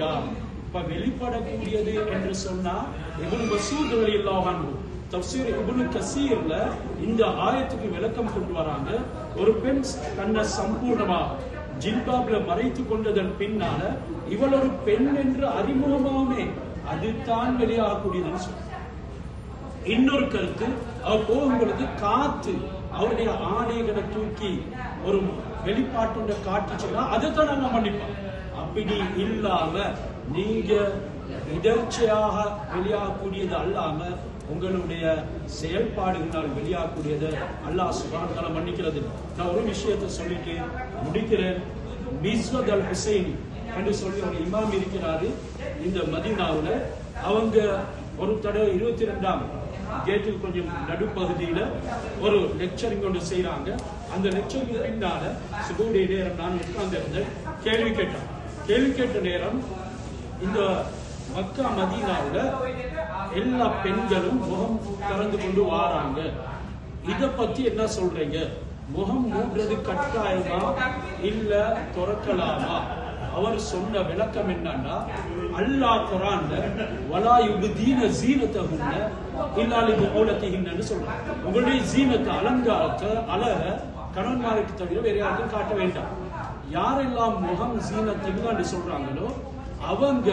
வேண்டாம் இப்ப வெளிப்படக்கூடியது என்று சொன்னா இப்னு மசூத் ரலியல்லாஹு அன்ஹு தப்சீர் கசீர்ல இந்த ஆயத்துக்கு விளக்கம் கொண்டு வராங்க. ஒரு பெண் தன்னை சம்பூர்ணமா ஜில்பாப்ல மறைத்து கொண்டதன் பின்னால இவள் ஒரு பெண் என்று அறிமுகமாமே அதுதான் வெளியாகக்கூடியதுன்னு சொல்றாங்க இன்னொரு கருத்து அவர் போகும்பொழுது காத்து அவருடைய ஆணைகளை தூக்கி ஒரு வெளிப்பாட்டுடைய காட்டு சொன்னா அதை தான் நாங்க மன்னிப்போம் அப்படி இல்லாம நீங்க இடர்ச்சியாக வெளியாகக்கூடியது அல்லாம உங்களுடைய செயல்பாடுகளால் வெளியாகக்கூடியது அல்லாஹ் சுகாதாரம் மன்னிக்கிறது. நான் ஒரு விஷயத்தை சொல்லிட்டு முடிக்கிறேன். மிஸ்வத் அல் ஹுசைனி என்று சொல்லி ஒரு இமாம் இருக்கிறாரு இந்த மதினாவில். அவங்க ஒரு தடவை இருபத்தி ரெண்டாம் கேட்டுக்கு கொஞ்சம் நடுப்பகுதியில் ஒரு லெக்சரிங் ஒன்று செய்கிறாங்க அந்த லெக்சரிங் பின்னால சுபுடைய நேரம் நான் உட்கார்ந்து இருந்தேன் கேள்வி கேட்டேன் கேள்வி கேட்ட நேரம் இந்த மக்கா மதீனாவில் எல்லா பெண்களும் முகம் திறந்து கொண்டு வாராங்க. இதை பத்தி என்ன சொல்றீங்க? முகம் மூடுறது கட்டாயமா இல்ல துறக்கலாமா? அவர் சொன்ன விளக்கம் என்னன்னா அல்லாஹ் குரான்ல வலா யுபதீன ஜீனத்தகுன்ன இல்லாலி மூலத்திகின்னு சொல்றாங்க. உங்களுடைய ஜீனத்தை அலங்காரத்தை அழக கணவன்மாருக்கு தவிர வேற யாருக்கும் காட்ட வேண்டாம். யாரெல்லாம் முகம் ஜீனத்துன்னு சொல்றாங்களோ அவங்க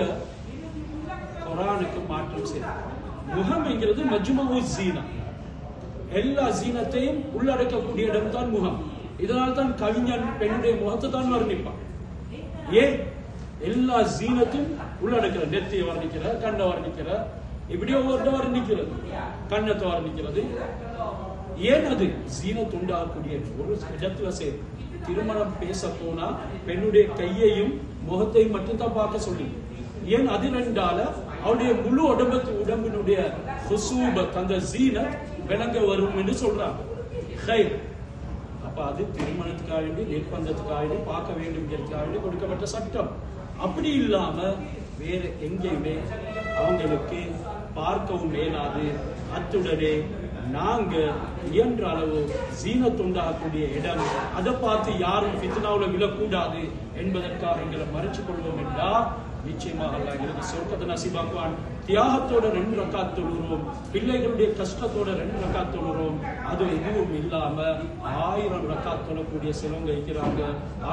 குரானுக்கு மாற்றம் செய்றாங்க முகம்ங்கிறது மஜ்மு ஜீனா. எல்லா ஜீனத்தையும் உள்ளடக்கக்கூடிய இடம் தான் முகம். இதனால் தான் கவிஞன் பெண்ணுடைய முகத்தை தான் வர்ணிப்பான். ஏன்? எல்லா ஜீனத்தையும் உள்ளடக்கிற நெத்தியை வர்ணிக்கிற கண்ணை வர்ணிக்கிற இப்படி ஒவ்வொரு வர்ணிக்கிறது கண்ணத்தை வர்ணிக்கிறது. ஏன் அது ஜீனத் உண்டாகக்கூடிய ஒரு இடத்துல சேரும் திருமணம் பேச போனா பெண்ணுடைய கையையும் முகத்தையும் மட்டும்தான் பார்க்க சொல்லி. ஏன் அது ரெண்டால அவருடைய முழு உடம்புக்கு உடம்பினுடைய ஹுசூபத் அந்த ஜீன விளங்க வரும் என்று சொல்றாங்க. அப்ப அது திருமணத்துக்காக வேண்டி நிர்பந்தத்துக்காக வேண்டி பார்க்க வேண்டும்ங்கிறதுக்காக வேண்டி கொடுக்கப்பட்ட சட்டம். அப்படி இல்லாம வேற எங்கேயுமே அவங்களுக்கு பார்க்கவும் மேலாது. அத்துடனே நாங்கள் இயன்ற அளவு ஜீனத்துண்டாகக்கூடிய இடம் அதை பார்த்து யாரும் ஃபித்னாவில் விழக்கூடாது என்பதற்காக எங்களை மறைச்சு கொள்வோம் என்றால் நிச்சயமாக அல்லாஹ் எங்களுக்கு சொர்க்கத்தை நசிபாக்குவான் தியாகத்தோட ரெண்டு ரக்கா தொழுகிறோம். பிள்ளைகளுடைய கஷ்டத்தோட ரெண்டு ரக்காத் தொழுகிறோம். அது எதுவும் இல்லாம ஆயிரம் ரக்காத் தொழக்கூடிய சிலவங்க இருக்கிறாங்க.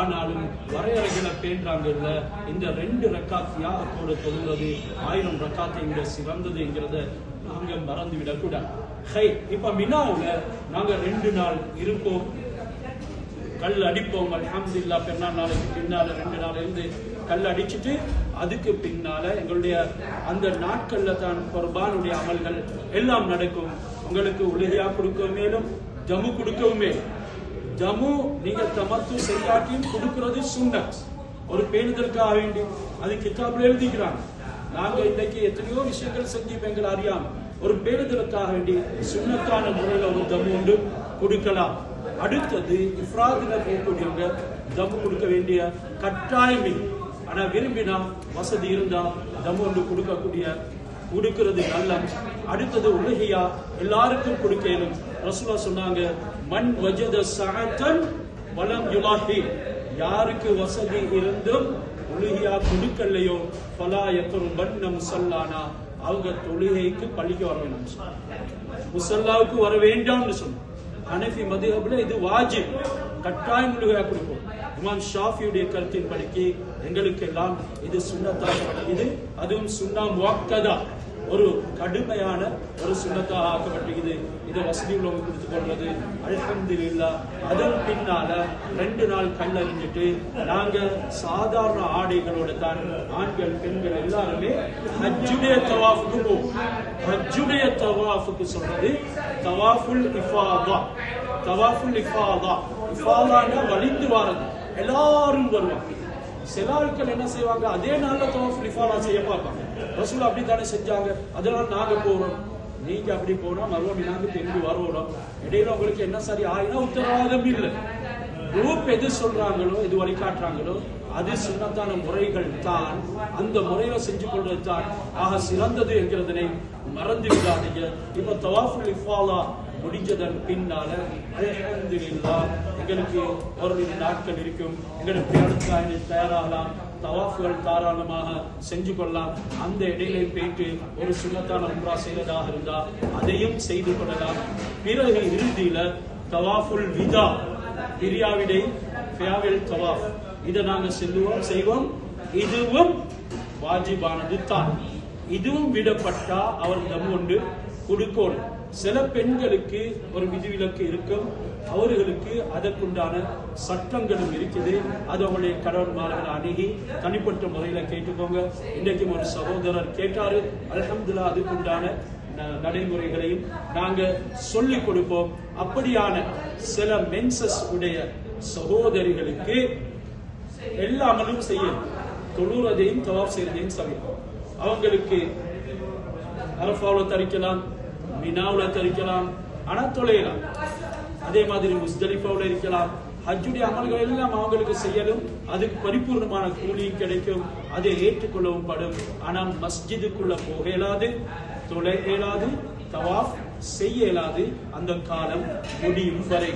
ஆனாலும் வரையறைகளை பேன்றாங்க இல்ல இந்த ரெண்டு ரக்கா தியாகத்தோட தொழுகிறது ஆயிரம் ரக்காத்தை இங்க சிறந்ததுங்கிறத நாங்கள் மறந்து விடக்கூடாது ஹை இப்ப மினாவுல நாங்க ரெண்டு நாள் இருப்போம். கல் அடிப்போம் அலமதுல்லா பெண்ணா நாளைக்கு பின்னால ரெண்டு நாள் இருந்து கல் அடிச்சுட்டு அதுக்கு பின்னால எங்களுடைய அந்த நாட்கள்ல தான் குர்பானுடைய அமல்கள் எல்லாம் நடக்கும். உங்களுக்கு உலகியா கொடுக்கவும் மேலும் ஜமு கொடுக்கவுமே மேலும். ஜமு நீங்க தமத்து செய்யாட்டியும் கொடுக்கிறது சுண்ணத். ஒரு பேணுதலுக்காக வேண்டி. அது கிதாப்ல எழுதிக்கிறாங்க. நாங்க இன்னைக்கு எத்தனையோ விஷயங்கள் செஞ்சு எங்களை அறியாமல் ஒரு பேருதலுக்காக வேண்டி சுண்ணத்தான முறையில ஒரு தம் உண்டு கொடுக்கலாம். அடுத்தது இஃப்ராதுல போகக்கூடியவங்க தம் கொடுக்க வேண்டிய கட்டாயம் ஆனால் ஆனா விரும்பினா வசதி இருந்தா தம் ஒன்று கொடுக்கக்கூடிய கொடுக்கிறது நல்ல அடுத்தது உலகையா எல்லாருக்கும் கொடுக்கணும் ரசுலா சொன்னாங்க மண் வஜத சஅத்தன் வலம் யுலாஹி. யாருக்கு வசதி இருந்தும் உலகியா கொடுக்கலையோ பலா யக்கரும் வண்ணம் சொல்லானா அவங்க தொழுகைக்கு பள்ளிக்கு வர வேணும் முசல்லாவுக்கு வர வேண்டாம்னு சொன்னாங்க. ஹனஃபி மதுஹப்ல இது வாஜிப். கட்டாயம் முழுகையா கொடுப்போம். இமாம் ஷாஃபியுடைய கருத்தின் படிக்கு எங்களுக்கு எல்லாம் இது சுண்ணத்தாக இது அதுவும் சுண்ணா முவாக்கதா. ஒரு கடுமையான ஒரு சுண்ணத்தாக ஆக்கப்பட்டிருக்குது. இதை வசதி உள்ளவங்க கொடுத்து கொள்வது. இல்லா அதன் பின்னால ரெண்டு நாள் கல்லறிஞ்சிட்டு நாங்க சாதாரண ஆடைகளோட தான் ஆண்கள் பெண்கள் எல்லாருமே ஹஜ்ஜுடைய தவாஃபுக்கு போவோம். ஹஜ்ஜுடைய தவாஃபுக்கு சொல்றது தவாஃபுல் இஃபாதா. தவாஃபுல் இஃபாதா. இஃபாதான்னா வலிந்து வாரது. எல்லாரும் வருவாங்க. சில ஆட்கள் என்ன செய்வாங்க? அதே நாள்ல தோஃப் லிஃபாலா செய்ய பார்ப்பாங்க. ரசூல் அப்படி தானே செஞ்சாங்க. அதனால நாங்க போறோம். நீங்க அப்படி போனா மறுபடியும் நாங்க திரும்பி வரணும் இடையில உங்களுக்கு என்ன சரி ஆயினா உத்தரவாதம் இல்லை. குரூப் எது சொல்றாங்களோ எது வழிகாட்டுறாங்களோ அது சுண்ணத்தான முறைகள் தான். அந்த முறையை செஞ்சு கொள்வது தான் ஆக சிறந்தது என்கிறதனை மறந்து விடாதீங்க. இப்ப தவாஃபுல் இஃபாலா முடிஞ்சதன் பின்னால எங்களுக்கு ஒரு நாட்கள் இருக்கும். எங்களுக்கு தயாராகலாம் தவாஃப்கள் தாராளமாக செஞ்சு கொள்ளலாம். அந்த இடையில போயிட்டு ஒரு சுண்ணத்தான உம்ரா செய்வதாக இருந்தால் அதையும் செய்து கொள்ளலாம். பிறகு இறுதியில தவாஃபுல் விதா பிரியாவிடை ஃபியாவில் தவாஃப். இதை நாங்கள் செல்லுவோம் செய்வோம். இதுவும் வாஜிபானது தான். இதுவும் விடப்பட்டா அவர் தம் ஒன்று கொடுக்கணும். சில பெண்களுக்கு ஒரு விதிவிலக்கு இருக்கும். அவர்களுக்கு அதற்குண்டான சட்டங்களும் இருக்குது. அது அவங்களுடைய கடவுள்மார்கள் அணுகி தனிப்பட்ட முறையில கேட்டுக்கோங்க. இன்றைக்கும் ஒரு சகோதரர் கேட்டாரு. அலமதுல்லா அதுக்குண்டான நடைமுறைகளையும் நாங்க சொல்லிக் கொடுப்போம். அப்படியான சில மென்சஸ் உடைய சகோதரிகளுக்கு எல்லா அமலும் செய்யும் தொழுறதையும் தவாப் செய்யறதையும் சமைப்போம் அவங்களுக்கு அரபாவில் தரிக்கலாம். மினாவுல தரிக்கலாம் ஆனா தொலையலாம் அதே மாதிரி முஸ்தலிஃபாவில் இருக்கலாம். ஹஜ்ஜுடைய அமல்கள் எல்லாம் அவங்களுக்கு செய்யலும் அதுக்கு பரிபூர்ணமான கூலியும் கிடைக்கும். அதை ஏற்றுக்கொள்ளவும் படும். ஆனால் மஸ்ஜிதுக்குள்ள போக இயலாது தொலை இயலாது தவாஃப் செய்ய இயலாது. அந்த காலம் முடியும் வரை.